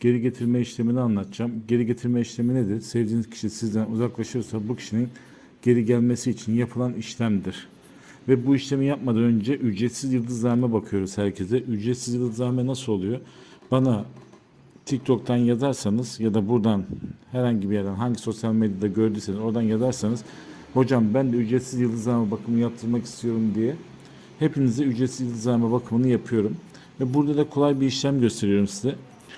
geri getirme işlemini anlatacağım. Geri getirme işlemi nedir? Sevdiğiniz kişi sizden uzaklaşırsa bu kişinin geri gelmesi için yapılan işlemdir. Ve bu işlemi yapmadan önce ücretsiz yıldızlarına bakıyoruz herkese. Ücretsiz yıldızlarme nasıl oluyor? Bana TikTok'tan yazarsanız ya da buradan herhangi bir yerden hangi sosyal medyada gördüyseniz oradan yazarsanız hocam ben de ücretsiz yıldızlama bakımı yaptırmak istiyorum diye hepinize ücretsiz yıldızlama bakımını yapıyorum. Ve burada da kolay bir işlem gösteriyorum size.